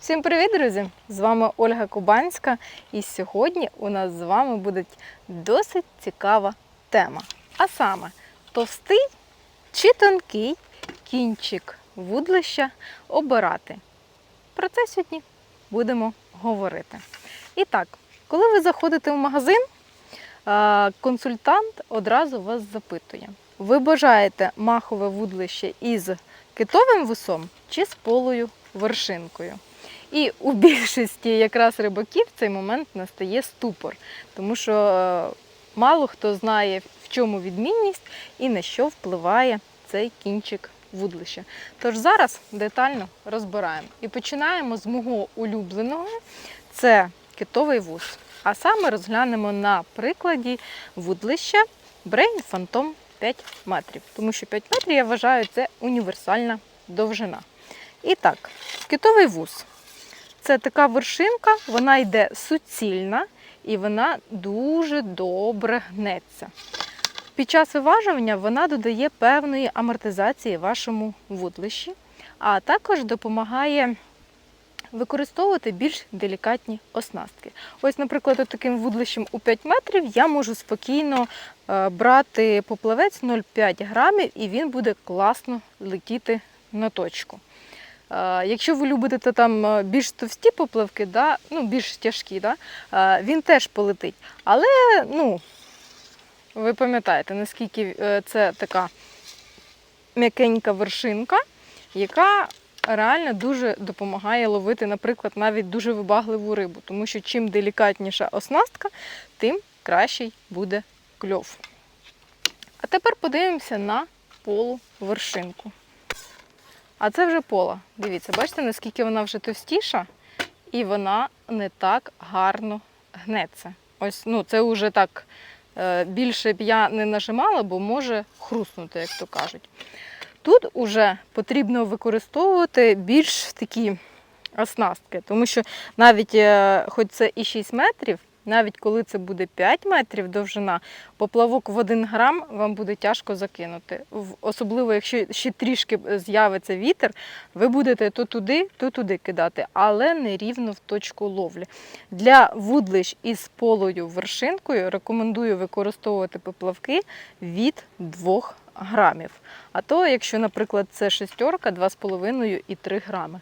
Всім привіт, друзі! З вами Ольга Кубанська, і сьогодні у нас з вами буде досить цікава тема. А саме товстий чи тонкий кінчик вудлища обирати. Про це сьогодні будемо говорити. І так, коли ви заходите в магазин, консультант одразу вас запитує: ви бажаєте махове вудлище із китовим вусом чи з полою вершинкою? І у більшості якраз рибаків в цей момент настає ступор, тому що е, мало хто знає, в чому відмінність і на що впливає цей кінчик вудлища. Тож зараз детально розбираємо. І починаємо з мого улюбленого це китовий вуз. А саме розглянемо на прикладі вудлища Brain Phantom 5 метрів. Тому що 5 метрів, я вважаю, це універсальна довжина. І так, китовий вуз. Це така вершинка, вона йде суцільна і вона дуже добре гнеться. Під час виважування вона додає певної амортизації вашому вудлищі, а також допомагає використовувати більш делікатні оснастки. Ось, наприклад, таким вудлищем у 5 метрів я можу спокійно е, брати поплавець 0,5 грамів і він буде класно летіти на точку. Е, Якщо ви любите там е, більш товсті поплавки, да, ну, більш тяжкі, да, е, він теж полетить. Але ну, ви пам'ятаєте, наскільки це така м'якенька вершинка, яка реально дуже допомагає ловити, наприклад, навіть дуже вибагливу рибу. Тому що чим делікатніша оснастка, тим кращий буде кльов. А тепер подивимося на полувершинку. А це вже пола. Дивіться, бачите, наскільки вона вже товстіша, і вона не так гарно гнеться. Ось, ну, це вже так е, більше б я не нажимала, бо може хруснути, як то кажуть. Тут уже потрібно використовувати більш такі оснастки, тому що навіть, е, хоч це і 6 метрів, навіть коли це буде 5 метрів довжина, поплавок в 1 грам вам буде тяжко закинути. Особливо, якщо ще трішки з'явиться вітер, ви будете то туди, то туди кидати, але не рівно в точку ловлі. Для вудлищ із полою вершинкою рекомендую використовувати поплавки від 2 грамів. А то, якщо, наприклад, це шестерка, 2,5 і 3 грами.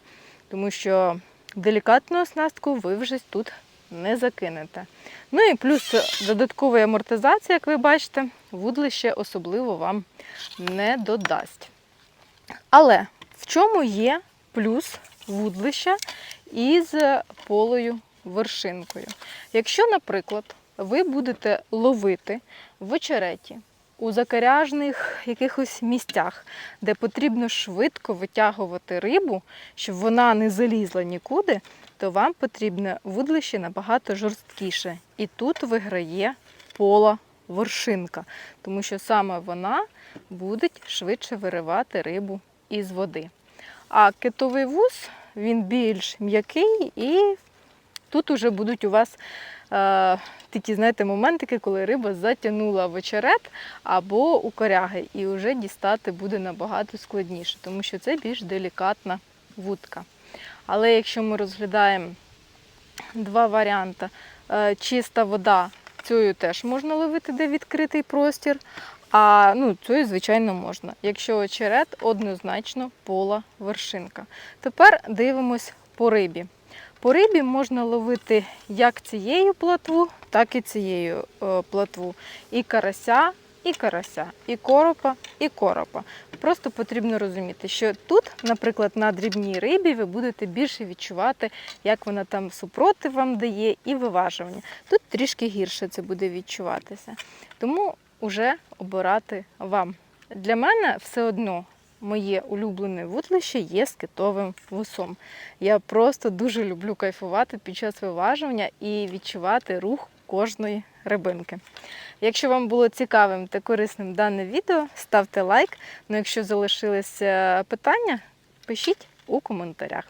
Тому що делікатну оснастку ви вже тут не закинете. Ну і плюс додаткова амортизація, як ви бачите, вудлище особливо вам не додасть. Але в чому є плюс вудлища із полою вершинкою? Якщо, наприклад, ви будете ловити в очереті у закаряжних якихось місцях, де потрібно швидко витягувати рибу, щоб вона не залізла нікуди, то вам потрібне вудлище набагато жорсткіше. І тут виграє пола вершинка, тому що саме вона буде швидше виривати рибу із води. А китовий вуз він більш м'який і тут уже будуть у вас е, такі, знаєте, моментики, коли риба затягнула в очерет або у коряги, і вже дістати буде набагато складніше, тому що це більш делікатна вудка. Але якщо ми розглядаємо два варіанти, Е, чиста вода, цією теж можна ловити, де відкритий простір. А ну, цією, звичайно, можна. Якщо очерет, однозначно пола вершинка. Тепер дивимось по рибі. По рибі можна ловити як цією платву, так і цією е, платву. І карася, і карася, і коропа, і коропа. Просто потрібно розуміти, що тут, наприклад, на дрібній рибі ви будете більше відчувати, як вона там супротив вам дає і виважування. Тут трішки гірше це буде відчуватися. Тому вже обирати вам. Для мене все одно моє улюблене вудлище є з китовим вусом. Я просто дуже люблю кайфувати під час виважування і відчувати рух кожної рибинки. Якщо вам було цікавим та корисним дане відео, ставте лайк. Ну, якщо залишилися питання, пишіть у коментарях.